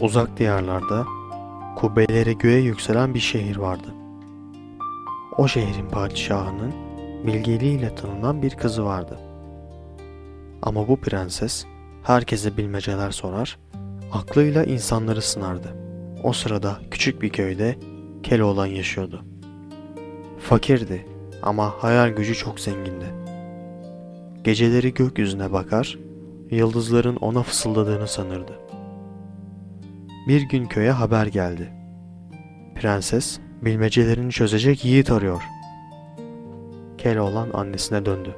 Uzak diyarlarda kubbeleri göğe yükselen bir şehir vardı. O şehrin padişahının bilgeliğiyle tanınan bir kızı vardı. Ama bu prenses herkese bilmeceler sorar, aklıyla insanları sınardı. O sırada küçük bir köyde Keloğlan yaşıyordu. Fakirdi ama hayal gücü çok zengindi. Geceleri gökyüzüne bakar, yıldızların ona fısıldadığını sanırdı. Bir gün köye haber geldi. Prenses bilmecelerini çözecek yiğit arıyor. Keloğlan annesine döndü.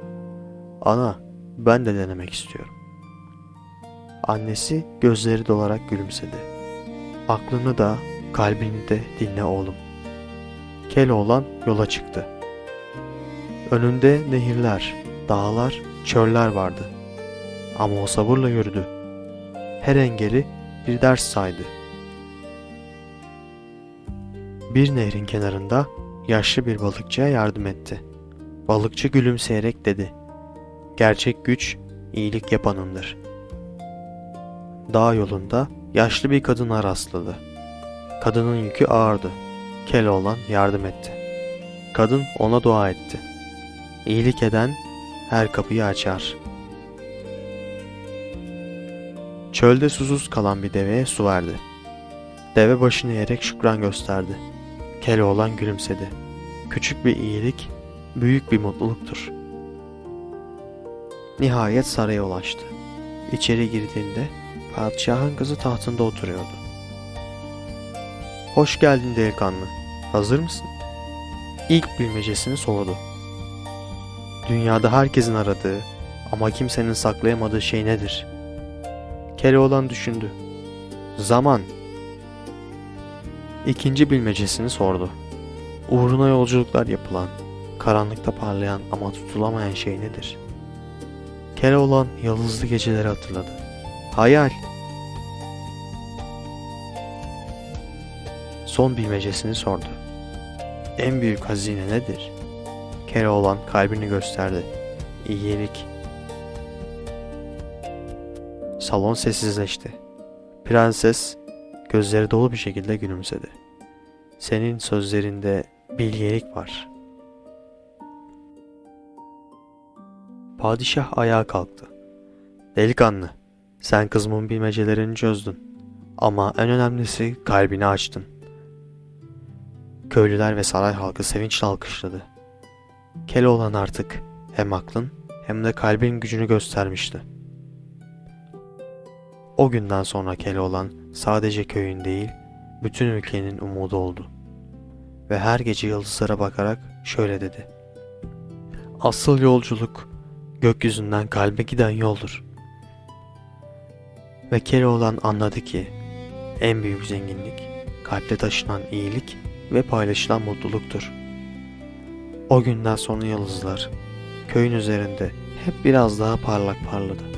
Ana, ben de denemek istiyorum. Annesi gözleri dolarak gülümsedi. Aklını da kalbini de dinle oğlum. Keloğlan yola çıktı. Önünde nehirler, dağlar, çöller vardı. Ama o sabırla yürüdü. Her engeli bir ders saydı. Bir nehrin kenarında yaşlı bir balıkçıya yardım etti. Balıkçı gülümseyerek dedi. Gerçek güç iyilik yapanındır. Dağ yolunda yaşlı bir kadına rastladı. Kadının yükü ağırdı. Keloğlan yardım etti. Kadın ona dua etti. İyilik eden her kapıyı açar. Çölde susuz kalan bir deveye su verdi. Deve başını eğerek şükran gösterdi. Keloğlan gülümsedi. Küçük bir iyilik, büyük bir mutluluktur. Nihayet saraya ulaştı. İçeri girdiğinde padişahın kızı tahtında oturuyordu. Hoş geldin delikanlı. Hazır mısın? İlk bilmecesini sordu. Dünyada herkesin aradığı ama kimsenin saklayamadığı şey nedir? Keloğlan düşündü. Zaman. İkinci bilmecesini sordu. Uğruna yolculuklar yapılan, karanlıkta parlayan ama tutulamayan şey nedir? Keloğlan yıldızlı geceleri hatırladı. Hayal. Son bilmecesini sordu. En büyük hazine nedir? Keloğlan kalbini gösterdi. İyilik. Salon sessizleşti. Prenses gözleri dolu bir şekilde gülümsedi. Senin sözlerinde bilgelik var. Padişah ayağa kalktı. Delikanlı, sen kızımın bilmecelerini çözdün. Ama en önemlisi kalbini açtın. Köylüler ve saray halkı sevinçle alkışladı. Keloğlan artık hem aklın hem de kalbin gücünü göstermişti. O günden sonra Keloğlan sadece köyün değil, bütün ülkenin umudu oldu. Ve her gece yıldızlara bakarak şöyle dedi. Asıl yolculuk gökyüzünden kalbe giden yoldur. Ve Keloğlan anladı ki en büyük zenginlik kalpte taşınan iyilik ve paylaşılan mutluluktur. O günden sonra yıldızlar köyün üzerinde hep biraz daha parlak parladı.